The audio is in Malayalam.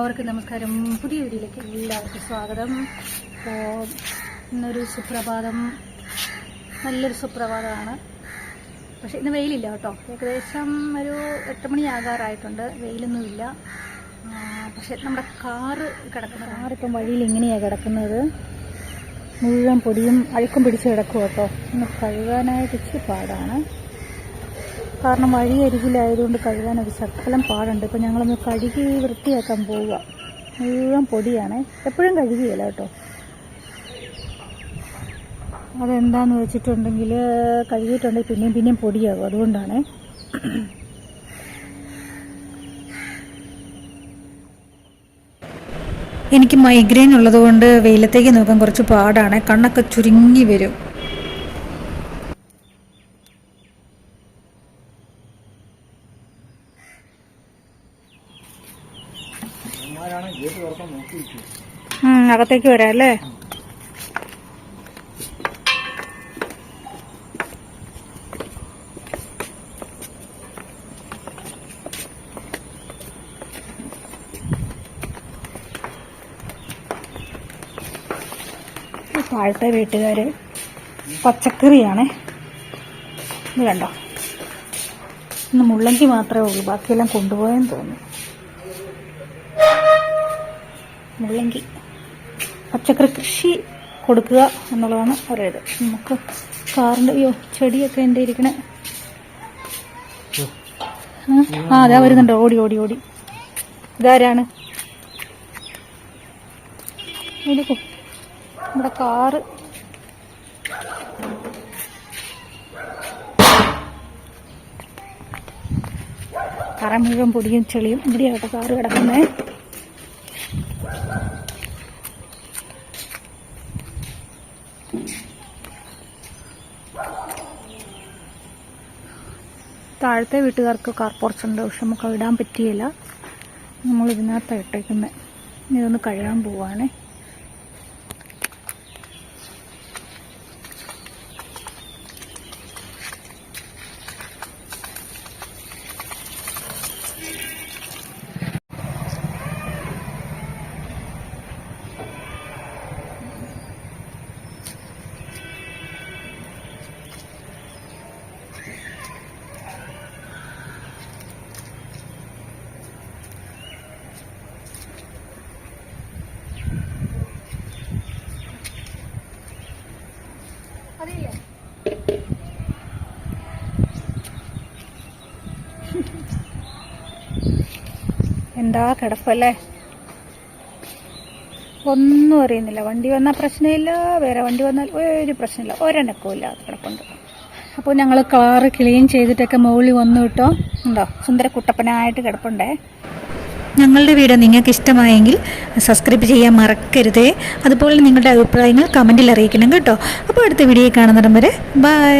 എല്ലാവർക്കും നമസ്കാരം. പുതിയ വീഡിയോയിലേക്ക് എല്ലാവർക്കും സ്വാഗതം. അപ്പോൾ ഇന്നൊരു സുപ്രഭാതം നല്ലൊരു സുപ്രഭാതമാണ്. പക്ഷെ ഇന്ന് വെയിലില്ല കേട്ടോ. ഏകദേശം ഒരു എട്ട് മണിയാകാറായിട്ടുണ്ട് വെയിലൊന്നുമില്ല. പക്ഷെ നമ്മുടെ കാറ് കിടക്കുന്നത് കാറിപ്പം വഴിയിൽ ഇങ്ങനെയാണ് കിടക്കുന്നത്. മുഴുവൻ പൊടിയും അഴുക്കും പിടിച്ച് കിടക്കും കേട്ടോ. ഒന്ന് കഴുകാനായിട്ട് ഇച്ചിരി പാടാണ്. കാരണം വഴി അരികിലായതുകൊണ്ട് കഴുകാൻ ഒരു ശക്കലം പാടുണ്ട്. ഇപ്പം ഞങ്ങളൊന്ന് കഴുകി വൃത്തിയാക്കാൻ പോവുക. മുഴുവൻ പൊടിയാണ്. എപ്പോഴും കഴുകിയല്ല കേട്ടോ. അതെന്താന്ന് വെച്ചിട്ടുണ്ടെങ്കിൽ കഴുകിയിട്ടുണ്ടെങ്കിൽ പിന്നെയും പിന്നെയും പൊടിയാകും. അതുകൊണ്ടാണ്. എനിക്ക് മൈഗ്രെയിൻ ഉള്ളതുകൊണ്ട് വെയിലത്തേക്ക് നോക്കാൻ കുറച്ച് പാടാണ്. കണ്ണൊക്കെ ചുരുങ്ങി വരും. അകത്തേക്ക് വരാം അല്ലേ? താഴത്തെ വീട്ടുകാര് പച്ചക്കറിയാണ്. ഇത് കണ്ടോ? ഇന്ന് മുള്ളങ്കി മാത്രമേ ഉള്ളൂ. ബാക്കിയെല്ലാം കൊണ്ടുപോയെന്ന് തോന്നുന്നു. മുള്ളങ്കി. പച്ചക്കറി കൃഷി കൊടുക്കുക എന്നുള്ളതാണ് അവരുടെ നമുക്ക് കാറിന്റെ അയ്യോ ചെടിയൊക്കെ എന്റെ ഇരിക്കണേ. ആ, അതാ വരുന്നുണ്ട്. ഓടി ഓടി ഓടി. ഇതാരാണ്? നമ്മുടെ കാറ്. കറ മുഴുവൻ പൊടിയും ചെളിയും ഇവിടെയാകട്ടെ കാറ് കിടക്കുന്നേ താഴത്തെ വീട്ടുകാർക്ക് കാർ പോർച്ച് ഉണ്ട് പക്ഷെ നമുക്ക് ഇടാൻ പറ്റിയില്ല. നമ്മൾ ഇതിനകത്താണ് ഇട്ടേക്കുന്നത് ഇതൊന്ന് കഴുകാൻ പോവാണേ. എന്താ കിടപ്പല്ലേ? ഒന്നും അറിയുന്നില്ല. വണ്ടി വന്നാൽ പ്രശ്നമില്ല. വേറെ വണ്ടി വന്നാൽ ഒരു പ്രശ്നമില്ല. ഒരെണ്ണക്കവും ഇല്ല. കിടപ്പുണ്ട്. അപ്പോൾ ഞങ്ങൾ കാറ് ക്ലീൻ ചെയ്തിട്ടൊക്കെ മുകളിൽ വന്നു കിട്ടോ. ഉണ്ടോ? സുന്ദര കുട്ടപ്പനായിട്ട് കിടപ്പുണ്ടേ. ഞങ്ങളുടെ വീഡിയോ നിങ്ങൾക്ക് ഇഷ്ടമായെങ്കിൽ സബ്സ്ക്രൈബ് ചെയ്യാൻ മറക്കരുതേ. അതുപോലെ നിങ്ങളുടെ അഭിപ്രായങ്ങൾ കമന്റിൽ അറിയിക്കണം കേട്ടോ. അപ്പോൾ അടുത്ത വീഡിയോ കാണുന്നിടം വരെ ബൈ